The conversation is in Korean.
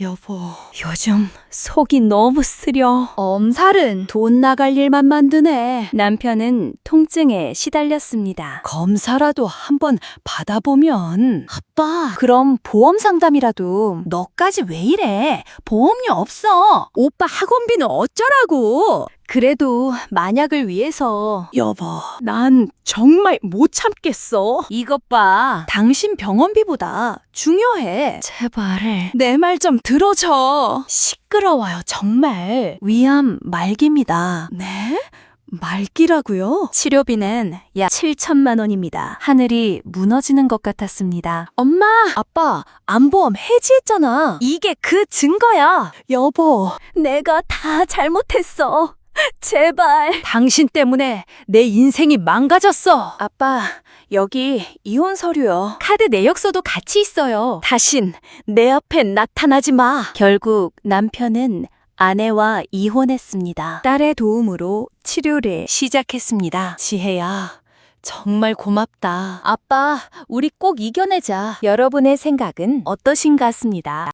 여보, 요즘 속이 너무 쓰려. 엄살은 돈 나갈 일만 만드네. 남편은 통증에 시달렸습니다. 검사라도 한번 받아보면. 아빠, 그럼 보험 상담이라도. 너까지 왜 이래? 보험료 없어. 오빠 학원비는 어쩌라고? 그래도 만약을 위해서. 여보, 난 정말 못 참겠어. 이것 봐. 당신 병원비보다 중요해. 제발. 내 말 좀 들어줘. 시끄러워요, 정말. 위암 말기입니다. 네? 말기라고요? 치료비는 약 7천만 원입니다. 하늘이 무너지는 것 같았습니다. 엄마! 아빠, 암보험 해지했잖아. 이게 그 증거야. 여보, 내가 다 잘못했어. 제발. 당신 때문에 내 인생이 망가졌어. 아빠, 여기 이혼 서류요. 카드 내역서도 같이 있어요. 다신 내 앞에 나타나지 마. 결국 남편은 아내와 이혼했습니다. 딸의 도움으로 치료를 시작했습니다. 지혜야, 정말 고맙다. 아빠, 우리 꼭 이겨내자. 여러분의 생각은 어떠신가 습니다